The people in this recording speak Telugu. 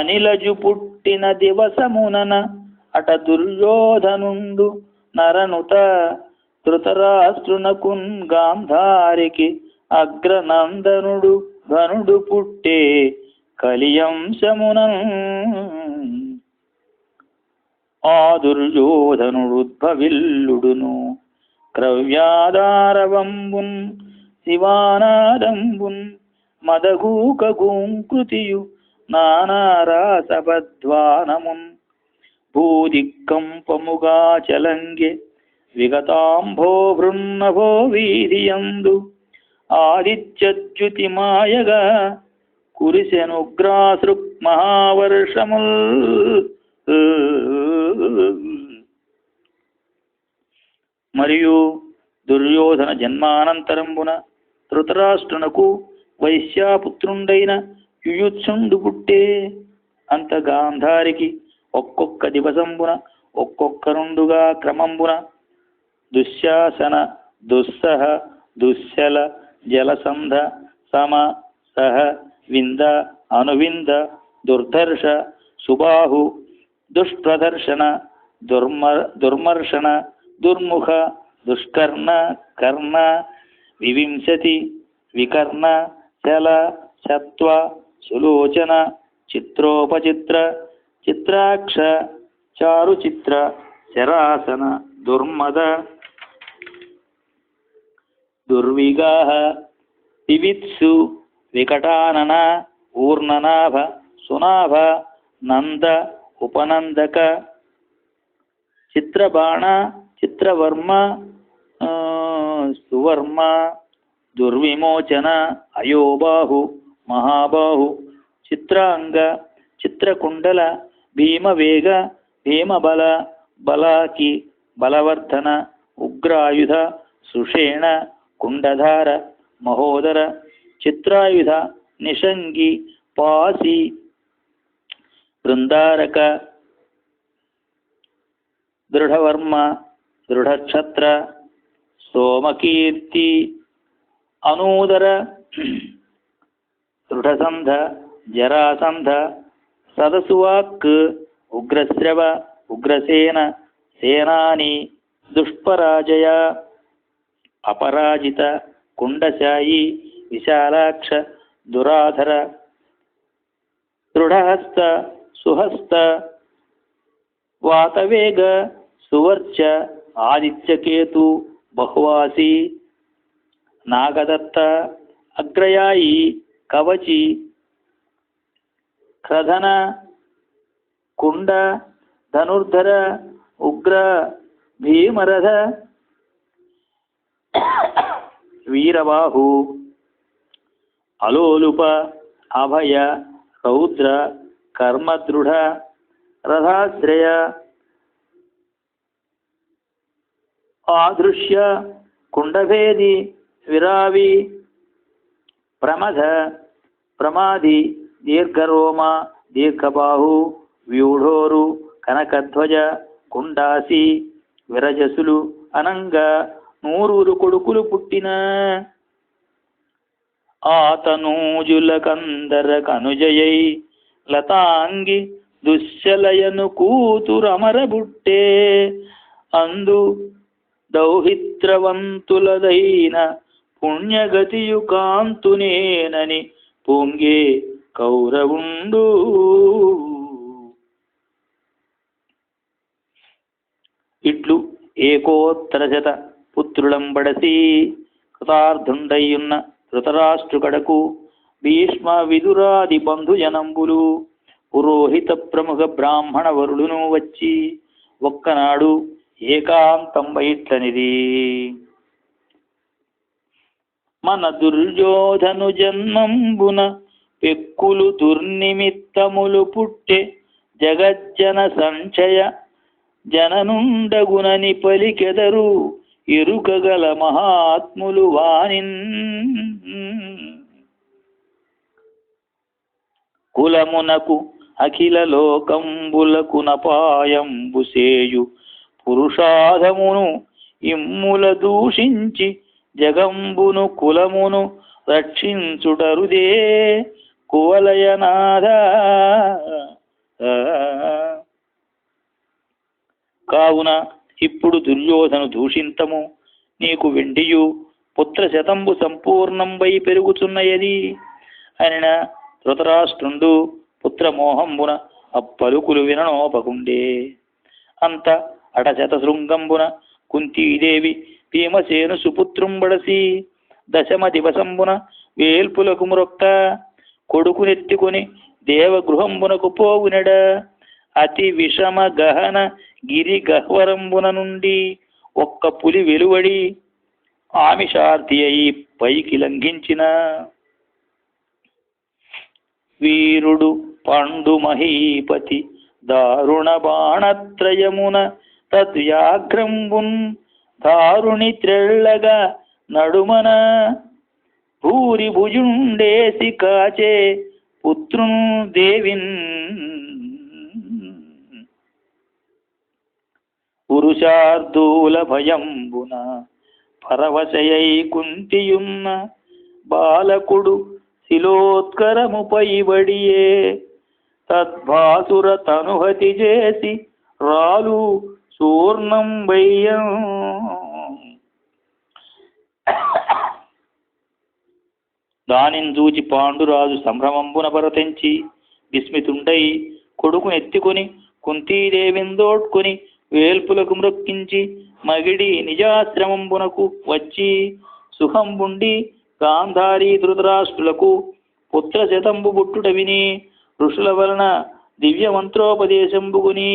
అనిలజు పుట్టిన దివసమునన అట దుర్యోధనుండు నరనుత ధృతరాష్ట్రునకున్ గాంధారికి అగ్రనందనుడు ఘనుడు పుట్టే కలియంశమున. ఆ దుర్యోధనుడుద్భవిల్లుడును క్రవ్యాధారవంబున్ శివానాదంబున్ మదగూక నానారాసపధ్వానమున్ భూదిక్కంపముగా చలంగే విగతాంభో భృన్నభో వీధియందు ఆదిత్యచ్యుతిమాయగా కురిశనుగ్రాసృక్ మహావర్షముల్ మరియు దుర్యోధన జన్మానంతరంబున ధృతరాష్ట్రునకు వైశ్యాపుత్రుండైన యుయుత్సుండు పుట్టే అంత గాంధారికి ఒక్కొక్క దివసంబున ఒక్కొక్కరుండుగా క్రమంబున దుశ్శాసన దుస్సహ దుశ్శల జలసంధ సమ సహ వింద అనువింద దుర్ధర్ష సుబాహు దుష్ప్రదర్శన దుర్మ దుర్మర్షణ దుర్ముఖ దుష్కర్ణ కర్ణ వివింశతి వికర్ణ చల సత్వ सुलोचन, चित्रोपचित्र, चित्राक्ष, चारुचित्र, शरासन, दुर्मद, दुर्विगाह पिवित्सु विकटानन, ऊर्णनाभ, सुनाभ नंद उपनंदक चित्रबाण, चित्रवर्म सुवर्मा, दुर्विमोचन, अयोबाहु ಮಹಾಬಾಹು, ಚಿತ್ರಾಂಗ, ಚಿತ್ರಕುಂಡಲ, ಭೀಮವೇಗ, ಭೀಮಬಲ, ಬಲಾಕಿ, ಬಲವರ್ಧನ, ಉಗ್ರಾಯುಧ, ಸುಷೇಣ, ಕುಂಡಧಾರ, ಮಹೋದರ, ಚಿತ್ರಾಯುಧ, ನಿಶಂಗಿ, ಪಾಸಿ ಬೃಂದಾರಕ ದೃಢವರ್ಮ, ದೃಢಕ್ಷತ್ರ, ಸೋಮಕೀರ್ತಿ, ಅನೂದರ दृढ़संध जरासंध, सदसुवाक्, उग्रस्रव, उग्रसेन, सेनानी, दुष्पराजय, अपराजित, कुण्डशायी, विशालाक्ष, दुराधर, दृढहस्त, सुहस्त, वातवेग, सुवर्च, आदित्यकेतु, बहुवासी, नागदत्त, अग्रयायी కవచి క్రధన కుండ ధనుర్ధర ఉగ్ర భీమరథ వీరబాహు అలోలుప అభయ రౌద్ర కర్మదృఢ రథాశ్రయ ఆదృశ్య కుండభేది విరావి ప్రమథ ప్రమాది దీర్ఘరోమ దీర్ఘబాహు వ్యూఢోరు కనకధ్వజ కుండాసి విరజసులు అనంగ నూరూరు కొడుకులు పుట్టిన. ఆతనూజుల కందర కనుజయై లతాంగి దుశ్శలయను కూతురమరబుట్టే. అందు దౌహిత్రవంతులదైన పుణ్యగతియు కాంతునేనని పొంగే కౌరవుండు. ఇట్లు ఏకోత్తరశత పుత్రులంబడసి కృతార్థుండయ్యున్న ధృతరాష్ట్రుకడకు భీష్మ విదురాది బంధుజనంబులు పురోహిత ప్రముఖ బ్రాహ్మణ వరుడును వచ్చి ఒక్కనాడు ఏకాంతం బయట్లనిది మన దుర్యోధను జన్మంబున పెక్కులు దుర్నిమిత్తములు పుట్టె జగజ్జన సంచయ జననుండగునని పలికెదరు ఎరుకగల మహాత్ములు వానిన్. కులమునకు అఖిల లోకంబులకు నపాయంబు సేయు పురుషాధమును ఇమ్ముల దూషించి జగంబును కులమును రక్షించుటరుదే కువలయనాథ. కావున ఇప్పుడు దుర్యోధను దూషింతము నీకు వెండియు పుత్ర శతంబు సంపూర్ణంబై పెరుగుచున్నయది అనిన ధృతరాష్ట్రుండు పుత్రమోహంబున అప్పలుకులు విననోపకుండే. అంత అటశత శృంగంబున కుంతీదేవి భీమసేను సుపుత్రుంబడసి దశమ దివసంబున వేల్పులకు మ్రొక్క కొడుకునెత్తుకుని దేవగృహంబునకు పోవునెడ. అతి విషమ గహన గిరి గహ్వరంబున నుండి ఒక్క పులి వెలువడి ఆమిషార్థి అయి పైకి లంఘించిన. వీరుడు పండు మహీపతి దారుణ బాణత్రయమున తద్వ్యాఘ్రంబున్ దారుణి త్రెళ్ళగా నడుమన. భూరి భుజుండేసి కాచే పుత్రును దేవిన్. పురుషార్థూల భయంబున పరవశయై కుంతియున్న బాలకుడు శిలోత్కరముపై బడియే తద్భాసుర తనుహతి చేసి రాలు సూర్ణం వయ్యం దానిని చూచి పాండురాజు సంభ్రమంబున పరతించి విస్మితుండై కొడుకును ఎత్తుకొని కుంతీదేవిందోడ్కొని వేల్పులకు మ్రొక్కించి మగిడి నిజాశ్రమంబునకు వచ్చి సుఖంబుండి గాంధారీ ధృతరాష్ట్రులకు పుత్ర శతంబు బుట్టుట విని ఋషుల వలన దివ్య మంత్రోపదేశంబుగుని